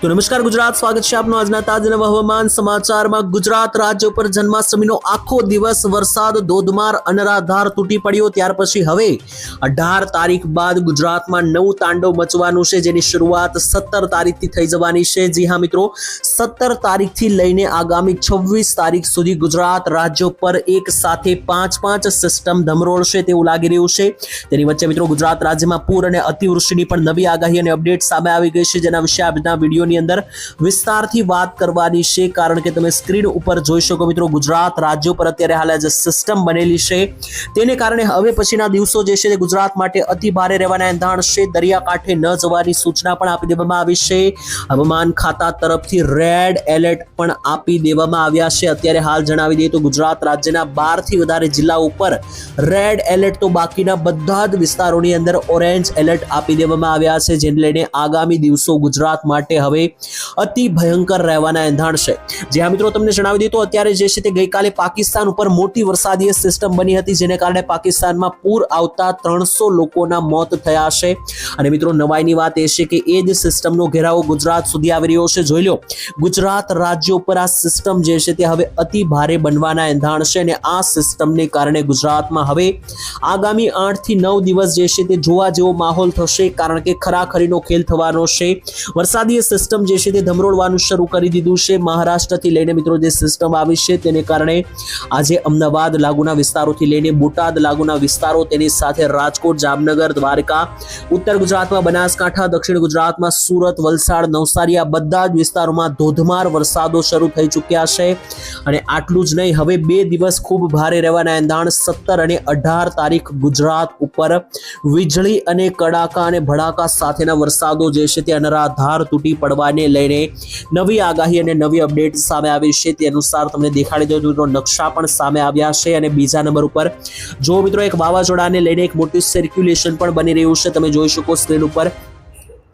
તો નમસ્કાર, ગુજરાત. સ્વાગત છે આપનું આજના તાજા નવા હવામાન સમાચારમાં. ગુજરાત રાજ્ય ઉપર જન્માષ્ટમીનો આખો દિવસ વરસાદ, ધોધમાર, અનરાધાર તૂટી પડ્યો. ત્યાર પછી હવે અઢાર તારીખ બાદ ગુજરાતમાં નવું તાંડવ મચવાનું છે, જેની શરૂઆત સત્તર તારીખથી થઈ જવાની છે. જી હા, મિત્રો, સત્તર તારીખથી લઈને આગામી છવ્વીસ તારીખ સુધી ગુજરાત રાજ્ય પર એક સાથે પાંચ પાંચ સિસ્ટમ ધમરોળશે તેવું લાગી રહ્યું છે. તેની વચ્ચે મિત્રો ગુજરાત રાજ્યમાં પૂર અને અતિવૃષ્ટિની પણ નવી આગાહી અને અપડેટ સામે આવી ગઈ છે. જેના વિશે આજના વિડીયોની અંદર વિસ્તારથી વાત કરવાની છે, કારણ કે તમે સ્ક્રીન ઉપર જોઈ શકો મિત્રો, ગુજરાત રાજ્ય પર અત્યારે હાલ જે સિસ્ટમ બનેલી છે. તેને કારણે હવે પછીના દિવસો જે છે ગુજરાત માટે અતિ ભારે રહેવાના એંધાણ છે. દરિયાકાંઠે ન જવાની સૂચના પણ આપી દેવામાં આવી છે. હવામાન ખાતા તરફથી રેડ એલર્ટ પણ આપી દેવામાં આવ્યા છે. અત્યારે હાલ જણાવી દઈએ તો ગુજરાત રાજ્યના બારથી વધારે જિલ્લા ઉપર રેડ એલર્ટ તો બાકીના બધા જ વિસ્તારોની અંદર ઓરેન્જ એલર્ટ આપી દેવામાં આવ્યા છે, જેને લઈને આગામી દિવસો ગુજરાત માટે હવે અતિ ભયંકર રહેવાના એંધાણ છે. જ્યાં મિત્રો તમને જણાવી દઈએ અત્યારે જે છે તે ગઈકાલે પાકિસ્તાન ઉપર મોટી વરસાદીય સિસ્ટમ બની હતી, જેને કારણે પાકિસ્તાનમાં પૂર આવતા ત્રણસો લોકોના મોત થયા છે. અને મિત્રો નવાઈની વાત એ છે કે એ જ સિસ્ટમનો ઘેરાવો ગુજરાત સુધી આવી રહ્યો છે. જોઈ લો, ગુજરાત રાજ્ય ઉપર આ સિસ્ટમ જે છે તે હવે અતિ ભારે બનવાના એંધાણ છે અને આ સિસ્ટમને કારણે ગુજરાતમાં હવે આગામી આઠથી નવ દિવસ જે છે તે જોવા જેવો માહોલ થશે, કારણ કે ખરાખરીનો ખેલ થવાનો છે. વરસાદીય સિસ્ટમ જે છે તે ધમરોળવાનું શરૂ કરી દીધું છે. મહારાષ્ટ્રથી લઈને મિત્રો જે સિસ્ટમ આવી છે તેને કારણે આજે અમદાવાદ લાગુના વિસ્તારોથી લઈને બોટાદ લાગુના વિસ્તારો તેની સાથે રાજકોટ, જામનગર, દ્વારકા, ઉત્તર ગુજરાતમાં બનાસકાંઠા, દક્ષિણ ગુજરાતમાં સુરત, વલસાડ, નવસારી આ બધા જ વિસ્તારોમાં ધોધમાર વરસાદો શરૂ થઈ ચૂક્યા છે. અને આટલું જ નહીં, હવે બે દિવસ ખૂબ ભારે રહેવાના એંધાણ સત્તર અને અઢાર તારીખ ગુજરાત ઉપર વીજળી અને કડાકા અને ભડાકા સાથેના વરસાદો જે છે તે અનરાધાર તૂટી પડવાને લઈને નવી આગાહી અને નવી અપડેટ સામે આવી છે. તે અનુસાર તમને દેખાડી દઉં તો નકશા પણ સામે આવ્યા છે અને બીજા નંબર ઉપર જો મિત્રો એક વાવાઝોડાને લઈને એક મોટું સર્ક્યુલેશન પણ બની રહ્યું છે. તમે જોઈ શકો સ્ક્રીન ઉપર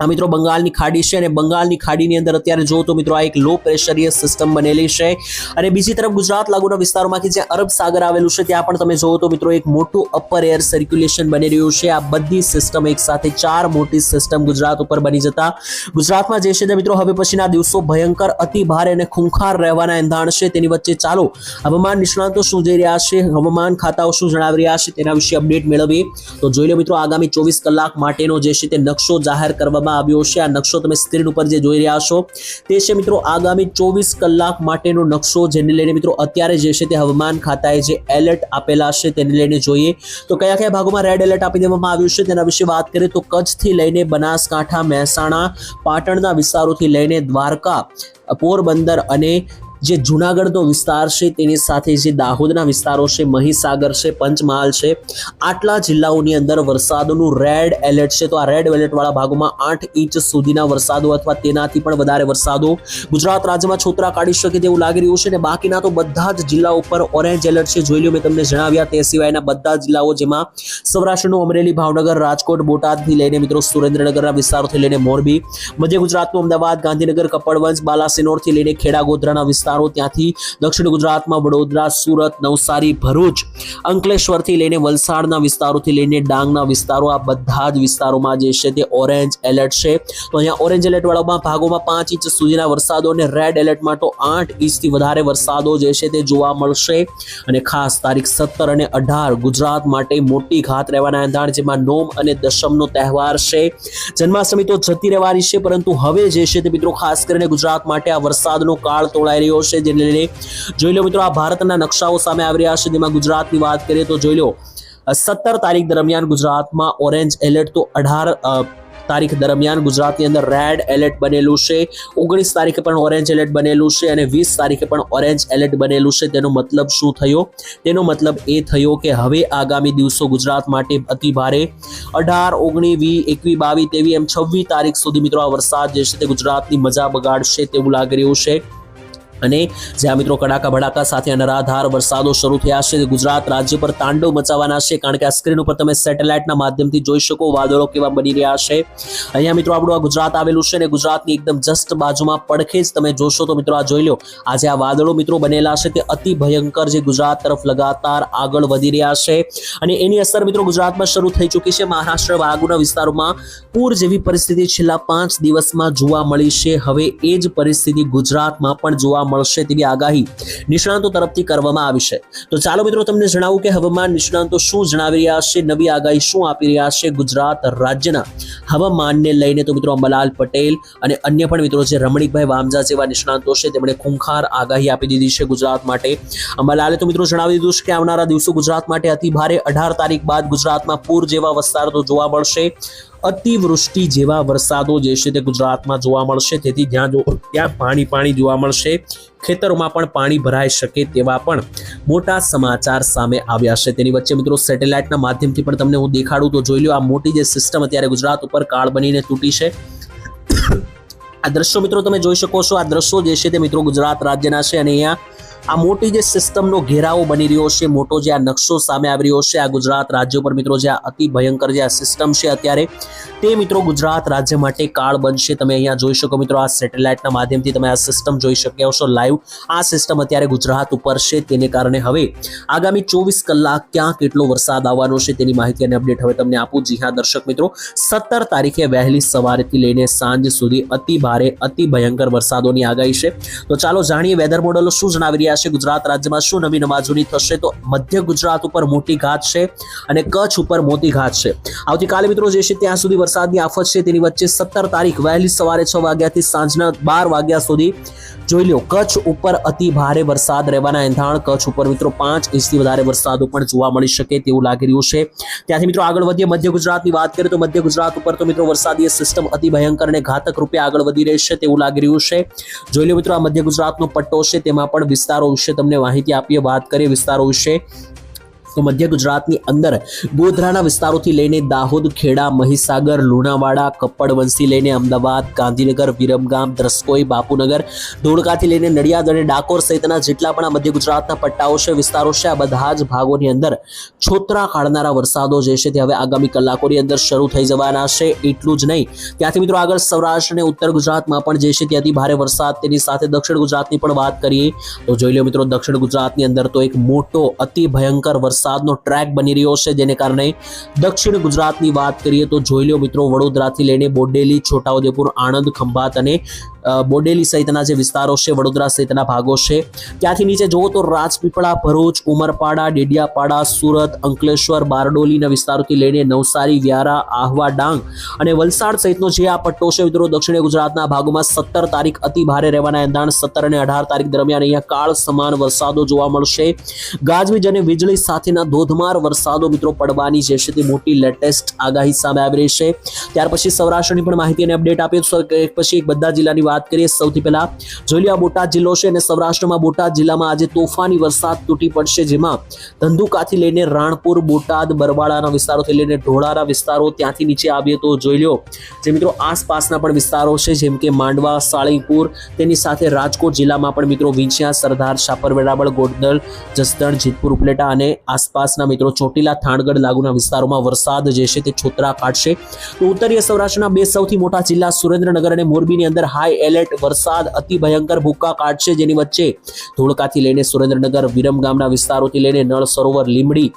આ મિત્રો બંગાળની ખાડી છે અને બંગાળની ખાડીની અંદર અત્યારે જો તો મિત્રો આ એક લો પ્રેશરીય સિસ્ટમ બનેલી છે. અને બીજી તરફ ગુજરાત લાગુના વિસ્તારોમાંથી જે અરબ સાગર આવેલું છે, ત્યાં પણ તમે જોવો તો મિત્રો એક મોટું અપર એર સર્ક્યુલેશન બની રહ્યું છે. આ બધી સિસ્ટમ એક સાથે ચાર મોટી સિસ્ટમ ગુજરાત ઉપર બની જતા. ગુજરાતમાં જે છે તે મિત્રો હવે પછીના દિવસો ભયંકર, અતિ ભારે અને ખૂંખાર રહેવાના એંધાણ છે. તેની વચ્ચે ચાલો હવામાન નિષ્ણાંતો શું જઈ રહ્યા છે, હવામાન ખાતાઓ શું જણાવી રહ્યા છે તેના વિશે અપડેટ મેળવીએ. તો જોઈ લો મિત્રો આગામી ચોવીસ કલાક માટેનો જે છે તે નકશો જાહેર કરવામાં આવ્યો છે. આ નકશો તમે સ્ક્રીન ઉપર જે જોઈ રહ્યા છો, તે છે મિત્રો આગામી ચોવીસ કલાક માટેનો નકશો, જેને લઈને મિત્રો અત્યારે જે છે તે હવામાન ખાતાએ જે એલર્ટ આપેલા છે તેને લઈને જોઈએ. તો કયા કયા ભાગોમાં રેડ એલર્ટ આપી દેવામાં આવ્યું છે તેના વિશે વાત કરીએ તો કચ્છથી લઈને બનાસકાંઠા, મહેસાણા, પાટણના વિસ્તારોથી લઈને દ્વારકા, પોરબંદર અને જે જુનાગઢનો વિસ્તાર છે, તેની સાથે જે દાહોદના વિસ્તારો છે, મહીસાગર છે, પંચમહાલ છે, આટલા જિલ્લાઓની અંદર વરસાદનું રેડ એલર્ટ છે. તો આ રેડ એલર્ટવાળા ભાગોમાં આઠ ઇંચ સુધીના વરસાદો અથવા તેનાથી પણ વધારે વરસાદો ગુજરાત રાજ્યમાં છોતરા કાઢી શકે તેવું લાગી રહ્યું છે અને બાકીના તો બધા જ જિલ્લા ઉપર ઓરેન્જ એલર્ટ છે. જોઈ લો મેં તમને જણાવ્યા તે સિવાયના બધા જિલ્લાઓ જેમાં સૌરાષ્ટ્રનું અમરેલી, ભાવનગર, રાજકોટ, બોટાદથી લઈને મિત્રો સુરેન્દ્રનગરના વિસ્તારોથી લઈને મોરબી, મધ્ય ગુજરાતનું અમદાવાદ, ગાંધીનગર, કપડવંજ, બાલાસિનોરથી લઈને ખેડા, ગોધરાના વિસ્તારો ત્યાંથી દક્ષિણ ગુજરાતમાં વડોદરા, સુરત, નવસારી, ભરૂચ, અંકલેશ્વરથી લઈને વલસાડના વિસ્તારોથી લઈને ડાંગના વિસ્તારો, આ બધા જ વિસ્તારોમાં જે છે તે ઓરેન્જ એલર્ટ છે. તો અહીંયા ઓરેન્જ એલર્ટ વાળામાં ભાગોમાં પાંચ ઇંચ સુધીના વરસાદો અને રેડ એલર્ટમાં તો આઠ ઇંચથી વધારે વરસાદો જે છે તે જોવા મળશે. અને ખાસ તારીખ સત્તર અને અઢાર ગુજરાત માટે મોટી ઘાત રહેવાના એંધાણ, જેમાં નોમ અને દશમનો તહેવાર છે. જન્માષ્ટમી તો જતી રહેવાની છે, પરંતુ હવે જે છે તે મિત્રો ખાસ કરીને ગુજરાત માટે આ વરસાદનો કાળ તોળાઈ રહ્યો છે જેને લઈને જોઈ લો મિત્રો, આ ભારતના નકશાઓ સામે આવી રહ્યા છે. જેમાં ગુજરાતની વાત કરીએ તો જોઈ લો સત્તર તારીખ દરમિયાન ગુજરાતમાં ઓરેન્જ એલર્ટ તો અઢાર તારીખ દરમિયાન ગુજરાતની અંદર રેડ એલર્ટ બનેલું છે. ઓગણીસ તારીખે પણ ઓરેન્જ એલર્ટ બનેલું છે અને વીસ તારીખે પણ ઓરેન્જ એલર્ટ બનેલું છે. તેનો મતલબ શું થયો? તેનો મતલબ એ થયો કે હવે આગામી દિવસો ગુજરાત માટે અતિ ભારે. અઢાર, ઓગણી વી એકવી બાવી તેવી એમ છવ્વીસ તારીખ સુધી મિત્રો આ વરસાદ જે છે તે ગુજરાતની મજા બગાડશે તેવું લાગી રહ્યું છે. અને જ્યાં મિત્રો કડાકા ભડાકા સાથે અનરાધાર વરસાદો શરૂ થયા છે, ગુજરાત રાજ્ય પર તાંડવ મચાવવાના છે, કારણ કે આ સ્ક્રીન ઉપર તમે સેટેલાઇટના માધ્યમથી જોઈ શકો વાદળો કેવા બની રહ્યા છે. અહીંયા મિત્રો આપણું આ ગુજરાત આવેલું છે અને ગુજરાતની એકદમ જસ્ટ બાજુમાં પડખે જ તમે જોશો તો મિત્રો આ જોઈ લો, આજે આ વાદળો મિત્રો બનેલા છે, તે અતિ ભયંકર જે ગુજરાત તરફ લગાતાર આગળ વધી રહ્યા છે. અને એની અસર મિત્રો ગુજરાતમાં શરૂ થઈ ચૂકી છે, મહારાષ્ટ્ર વાગુના વિસ્તારોમાં પૂર જેવી પરિસ્થિતિ છેલ્લા પાંચ દિવસમાં જોવા મળી છે, હવે એ જ પરિસ્થિતિ ગુજરાતમાં પણ જોવા મળશે તેવી આગાહી નિષ્ણાંતો તરફથી કરવામાં આવી છે. તો ચાલો મિત્રો તમને જણાવું કે હવામાન નિષ્ણાંતો શું જણાવી રહ્યા છે, નવી આગાહી શું આપી રહ્યા છે ગુજરાત રાજ્યના હવામાનને લઈને. તો મિત્રો અંબાલાલ પટેલ અને અન્ય પણ મિત્રો જે રમણીકભાઈ વામજા જેવા નિષ્ણાંતો છે, તેમણે ખૂંખાર આગાહી આપી દીધી છે ગુજરાત માટે. અંબાલાલે તો મિત્રો જણાવી દીધું છે કે આવનારા દિવસો ગુજરાત માટે અતિ ભારે અઢાર તારીખ બાદ ગુજરાતમાં પૂર જેવા વિસ્તારો જોવા મળશે. અતિવૃષ્ટિ જેવા વરસાદો જે છે તે ગુજરાતમાં જોવા મળશે. તેથી જ્યાં જો ત્યાં પાણી પાણી જોવા મળશે. ખેતરોમાં પણ પાણી ભરાઈ શકે તેવા પણ મોટા સમાચાર સામે આવ્યા છે. તેની વચ્ચે મિત્રો સેટેલાઇટના માધ્યમથી પણ તમને હું દેખાડું તો જોઈ લો આ મોટી જે સિસ્ટમ અત્યારે ગુજરાત ઉપર કાળ બનીને તૂટી છે. આ દ્રશ્યો મિત્રો તમે જોઈ શકો છો. આ દ્રશ્યો જે છે તે મિત્રો ગુજરાત રાજ્યના છે અને અહીંયા આ મોટી જે સિસ્ટમનો ઘેરાવો બની રહ્યો છે, મોટો જે આ નકશો સામે આવી રહ્યો છે, આ ગુજરાત રાજ્ય પર મિત્રો જે અતિ ભયંકર જે આ સિસ્ટમ છે અત્યારે, તે મિત્રો ગુજરાત રાજ્ય માટે કાળ બનશે. તમે અહીંયા જોઈ શકો મિત્રો આ સેટેલાઇટના માધ્યમથી તમે આ સિસ્ટમ જોઈ શક્યા છો લાઈવ આ સિસ્ટમ અત્યારે ગુજરાત ઉપર છે, તેને કારણે હવે આગામી ચોવીસ કલાક ક્યાં કેટલો વરસાદ આવવાનો છે તેની માહિતી અને અપડેટ હવે તમને આપું જી હા દર્શક મિત્રો. સત્તર તારીખે વહેલી સવારેથી લઈને સાંજ સુધી અતિ ભારે, અતિ ભયંકર વરસાદોની આગાહી છે. તો ચાલો જાણીએ વેધર મોડલો શું જણાવી રહ્યા છે. ગુજરાત રાજ્યમાં શું નવી નમાજૂની થશે તો મધ્ય ગુજરાત ઉપર મોટી ઘાત છે અને કચ્છ ઉપર મોટી ઘાત છે. આવતીકાલે મિત્રો જે છે ત્યાં સુધી વરસાદની આફત છે. તેની વચ્ચે સત્તર તારીખ વહેલી સવારે છ વાગ્યાથી સાંજના બાર વાગ્યા સુધી જોઈ લો કચ્છ ઉપર અતિ ભારે વરસાદ રહેવાના એંધાણ. કચ્છ ઉપર મિત્રો પાંચ ઇંચથી વધારે વરસાદો પણ જોવા મળી શકે તેવું લાગી રહ્યું છે. ત્યાંથી મિત્રો આગળ વધીએ, મધ્ય ગુજરાતની વાત કરીએ તો મધ્ય ગુજરાત ઉપર તો મિત્રો વરસાદીય સિસ્ટમ અતિ ભયંકર અને ઘાતક રૂપે આગળ વધી રહી છે તેવું લાગી રહ્યું છે. જોઈ લો મિત્રો, આ મધ્ય ગુજરાતનો પટ્ટો છે, તેમાં પણ વિસ્તારો વિશે તમને માહિતી આપીએ વાત કરીએ વિસ્તારો વિશે. તો મધ્ય ગુજરાતની અંદર ગોધરાના વિસ્તારોથી લઈને દાહોદ, ખેડા, મહીસાગર, લુણાવાડા કપ્પડવંશી લઈને અમદાવાદ, ગાંધીનગર, વિરમગામ દ્રસ્કોઈ બાપુનગર, ધોળકાથી લઈને નડિયાદ અને ડાકોર સહિતના જેટલા પણ આ મધ્ય ગુજરાતના પટ્ટાઓ છે, વિસ્તારો છે, આ બધા જ ભાગોની અંદર છોતરા કાઢનારા વરસાદો જે છે તે હવે આગામી કલાકોની અંદર શરૂ થઈ જવાના છે, એટલું જ નહીં. ત્યાંથી મિત્રો આગળ સૌરાષ્ટ્ર અને ઉત્તર ગુજરાતમાં પણ જે છે ત્યાંથી ભારે વરસાદ તેની સાથે દક્ષિણ ગુજરાતની પણ વાત કરીએ, તો જોઈ લો મિત્રો દક્ષિણ ગુજરાતની અંદર તો એક મોટો અતિ ભયંકર વરસાદનો ટ્રેક બની રહ્યો છે, જેને કારણે દક્ષિણ ગુજરાતની વાત કરીએ તો જોઈ લો મિત્રો, વડોદરાથી લઈને બોડેલી, છોટાઉદેપુર, આણંદ, ખંભાત અને બોડેલી સહિતના જે વિસ્તારો છે, વડોદરા સહિતના ભાગો છે. ત્યાંથી નીચે જુઓ તો રાજપીપળા, ભરૂચ, ઉમરપાડા, ડેડિયાપાડા, સુરત, અંકલેશ્વર, બારડોલીના વિસ્તારોથી લઈને નવસારી, વ્યારા, આહવા, ડાંગ અને વલસાડ સહિતનો જે આ પટ્ટો છે, મિત્રો, દક્ષિણ ગુજરાતના ભાગોમાં સત્તર તારીખ અતિ ભારે રહેવાના એંધાણ, સત્તર અને અઢાર તારીખ દરમિયાન અહીંયા કાળ સમાન વરસાદો જોવા મળશે. ગાજવીજ અને વીજળી સાથેના ધોધમાર વરસાદો, મિત્રો, પડવાની જે છે તે મોટી લેટેસ્ટ આગાહી સામે આવી રહી છે. ત્યાર પછી સૌરાષ્ટ્રની પણ માહિતી અને અપડેટ આપીએ તો એક પછી એક બધા જિલ્લાની વાત કરીએ, સૌથી પહેલા જોઈ બોટાદ જિલ્લો છે અને સૌરાષ્ટ્રમાં બોટાદ જિલ્લામાં આજે તોફાની વરસાદ તૂટી પડશે, જેમાં ધંધુકાથી લઈને રાણપુર, બોટાદ, બરવાળાના વિસ્તારોથી લઈને ઢોળારા વિસ્તારો ત્યાંથી નીચે આવીએ તો જોઈ લો જે મિત્રો આસપાસના પણ વિસ્તારો છે, જેમ કે માંડવા, સાળીપુર, તેની સાથે રાજકોટ જિલ્લામાં પણ મિત્રો વિંછિયા, સરદાર શાપર વેરાવળ ગોંડલ, જસદણ, જીતપુર, ઉપલેટા અને આસપાસના મિત્રો ચોટીલા, થાણગઢ લાગુના વિસ્તારોમાં વરસાદ જે છે તે છોતરા કાઢશે. તો ઉત્તરીય સૌરાષ્ટ્રના બે સૌથી મોટા જિલ્લા સુરેન્દ્રનગર અને મોરબીની અંદર હાઈ એલર્ટ, વરસાદ, અતિ ભયંકર ભૂક્કા કાઢશે જેની વચ્ચે ધોળકાથી લઈને સુરેન્દ્રનગર વિરમગામના વિસ્તારોથી લઈને નળ સરોવર લીમડી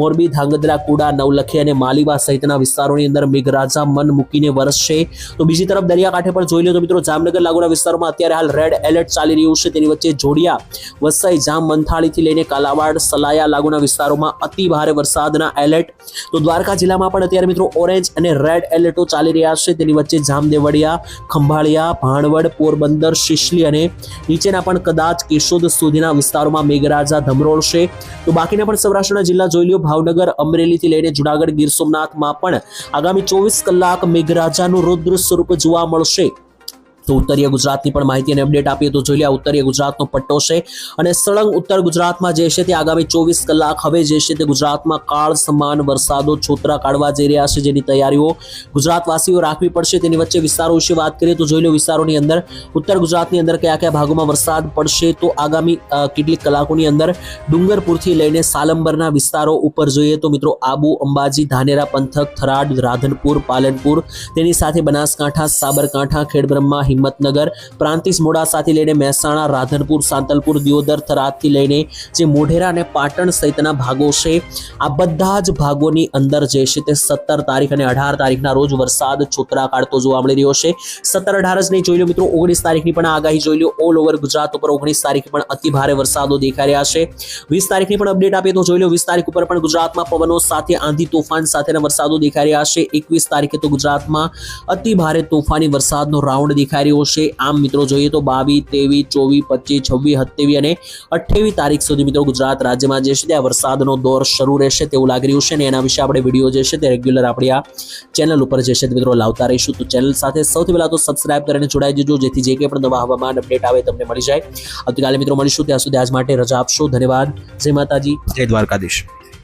મોરબી, ધાંગધ્રા, કુડા, નવલખી અને માલીવા સહિતના વિસ્તારોની અંદર મેઘરાજા મન મૂકીને વરસશે તો બીજી તરફ દરિયાકાંઠે પણ જોઈ લો તો મિત્રો જામનગર લાગુના વિસ્તારોમાં અત્યારે હાલ રેડ એલર્ટ ચાલી રહ્યું છે. તેની વચ્ચે જોડિયા, વસાઈ, જામ, મંથાળીથી લઈને કાલાવાડ, સલાયા લાગુના વિસ્તારોમાં અતિ ભારે વરસાદના એલર્ટ. તો દ્વારકા જિલ્લામાં પણ અત્યારે મિત્રો ઓરેન્જ અને રેડ એલર્ટો ચાલી રહ્યા છે. તેની વચ્ચે જામદેવડિયા, ખંભાળિયા, ભાણવડ પોરબંદર, શિશલી અને નીચેના પણ કદાચ કેશોદ સુધીના વિસ્તારોમાં મેઘરાજા ધમરોળશે. તો બાકીના પણ સૌરાષ્ટ્રના જિલ્લા જોઈ લ્યો. ભાવનગર, અમરેલીથી લઈને જુનાગઢ, ગીર સોમનાથમાં પણ આગામી ચોવીસ કલાક મેઘરાજાનું રુદ્ર સ્વરૂપ જોવા મળશે. તો ઉત્તરીય ગુજરાતની પણ માહિતી અને અપડેટ આપીએ તો જોઈ લે ઉત્તરીય ગુજરાતનો પટ્ટો છે. અને સળંગ ઉત્તર ગુજરાતમાં જે છે તે આગામી ચોવીસ કલાક હવે જે છે તે ગુજરાતમાં કાળ સમાન વરસાદો છોતરા કાઢવા જઈ રહ્યા છે જેની તૈયારીઓ ગુજરાતવાસીઓ રાખવી પડશે. તેની વચ્ચે વિસ્તારો વિશે વાત કરીએ તો જોઈ લો વિસ્તારોની અંદર ઉત્તર ગુજરાતની અંદર કયા કયા ભાગોમાં વરસાદ પડશે તો આગામી કેટલીક કલાકોની અંદર ડુંગરપુરથી લઈને સાલંબરના વિસ્તારો ઉપર જોઈએ તો મિત્રો આબુ, અંબાજી, ધાનેરા, પંથક, થરાદ, રાધનપુર, પાલનપુર, તેની સાથે બનાસકાંઠા, સાબરકાંઠા, ખેડબ્રહ્મા હિંમતનગર પ્રાંતિસ મોડાસાથી લઈને મહેસાણા, રાધનપુર, સાંતલપુર, દિયોદર થરાદથી લઈને જે મોઢેરા અને પાટણ સહિતના ભાગો છે, આ બધા જ ભાગોની અંદર જે છે તે સત્તર તારીખ અને અઢાર તારીખના રોજ વરસાદ છોતરા કાઢતો જોવા મળી રહ્યો છે. સત્તર અઢાર જ નહીં, જોઈ લો મિત્રો, ઓગણીસ તારીખની પણ આગાહી જોઈ લો. ઓલ ઓવર ગુજરાત ઉપર ઓગણીસ તારીખ પણ અતિ ભારે વરસાદો દેખાઈ રહ્યા છે. વીસ તારીખની પણ અપડેટ આપીએ તો જોઈ લો, વીસ તારીખ ઉપર પણ ગુજરાતમાં પવનો સાથે આંધી તોફાન સાથેના વરસાદો દેખાઈ રહ્યા છે. એકવીસ તારીખે તો ગુજરાતમાં અતિ ભારે તોફાની વરસાદનો રાઉન્ડ દેખાઈ રહ્યો છે. આમ મિત્રો જોઈએ તો બાવીસ, ત્રેવીસ, ચોવીસ, પચીસ, છવ્વીસ, સત્યાવીસ અને અઠ્યાવીસ તારીખ સુધી મિત્રો ગુજરાત રાજ્યમાં જે છે ત્યાં વરસાદનો દોર શરૂ રહેશે તેવું લાગી રહ્યું છે અને એના વિશે આપણે વીડિયો જે છે તે રેગ્યુલર આપણી આ ચેનલ ઉપર જે છે મિત્રો લાવતા રહીશું. તો ચેનલ સાથે સૌથી પહેલાં તો સબસ્ક્રાઇબ કરીને જોડાઈ જજો, જેથી જે કંઈ પણ નવા હવામાન અપડેટ આવે તમને મળી જાય. આવતીકાલે મિત્રો મળીશું. ત્યાં સુધી આજ માટે રજા આપશો. ધન્યવાદ. જય માતાજી. જય દ્વારકાધીશ.